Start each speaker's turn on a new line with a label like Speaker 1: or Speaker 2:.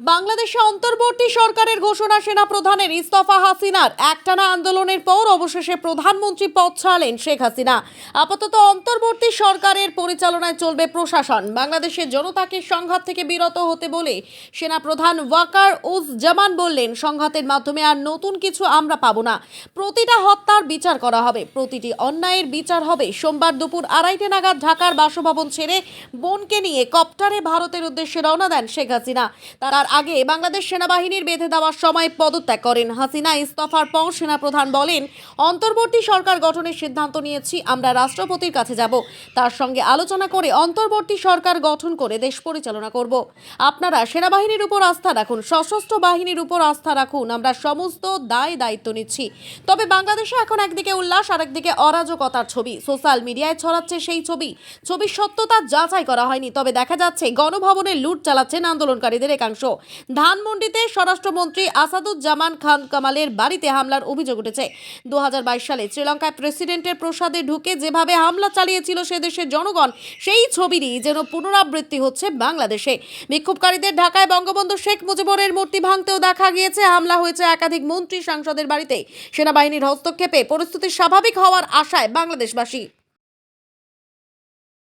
Speaker 1: বাংলাদেশে অন্তর্বর্তী সরকারের ঘোষণা সেনা প্রধানের ইস্তফা হাসিনার। একটানা আন্দোলনের পর অবশেষে প্রধানমন্ত্রী পদ ছাড়লেন শেখ হাসিনা। আপাতত অন্তর্বর্তী সরকারের পরিচালনায় চলবে প্রশাসন। বাংলাদেশের জনতাকে সংঘাত থেকে বিরত হতে বলে সেনা প্রধান ওয়াকার উজ জামান বললেন, সংঘাতের মাধ্যমে আর নতুন কিছু আমরা পাবো না। প্রতিটা হত্যার বিচার করা হবে। প্রতিটি অন্যায়ের বিচার হবে। সোমবার দুপুর আড়াইটে নাগাদ ঢাকার বাসভবন ছেড়ে বোনকে নিয়ে কপ্টারে ভারতের উদ্দেশ্যে রওনা দেন শেখ হাসিনা। তার আগে বাংলাদেশ সেনাবাহিনীর বেঁধে দেওয়ার সময় পদত্যাগ করেন হাসিনা। ইস্তফার পর সেনাপ্রধান বলেন, অন্তর্বর্তী সরকার গঠনের সিদ্ধান্ত নিয়েছি, আমরা রাষ্ট্রপতির কাছে যাব। তার সঙ্গে আলোচনা করে অন্তর্বর্তী সরকার গঠন করে দেশ পরিচালনা করব। আপনারা সেনাবাহিনীর উপর আস্থা রাখুন, সশস্ত্র বাহিনীর উপর আস্থা রাখুন, আমরা সমস্ত দায় দায়িত্ব নিচ্ছি। তবে বাংলাদেশে এখন একদিকে উল্লাস আর একদিকে অরাজকতার ছবি। সোশ্যাল মিডিয়ায় ছড়াচ্ছে সেই ছবি। ছবির সত্যতা যাচাই করা হয়নি, তবে দেখা যাচ্ছে গণভবনে লুট চালাচ্ছেন আন্দোলনকারীদের একাংশ। ধানমন্ডিতে স্বরাষ্ট্রমন্ত্রী আসাদুজ্জামান খান কামালের বাড়িতে হামলার অভিযোগ উঠেছে। দু হাজার বাইশ সালে শ্রীলঙ্কায় প্রেসিডেন্টের প্রসাদে ঢুকে যেভাবে হামলা চালিয়েছিল সে দেশের জনগণ, সেই ছবিরই যেন পুনরাবৃত্তি হচ্ছে বাংলাদেশে। বিক্ষোভকারীদের ঢাকায় বঙ্গবন্ধু শেখ মুজিবুরের মূর্তি ভাঙতেও দেখা গিয়েছে, হামলা হয়েছে একাধিক মন্ত্রী সাংসদের বাড়িতে সেনাবাহিনীর হস্তক্ষেপে পরিস্থিতি স্বাভাবিক হওয়ার আশায় বাংলাদেশবাসী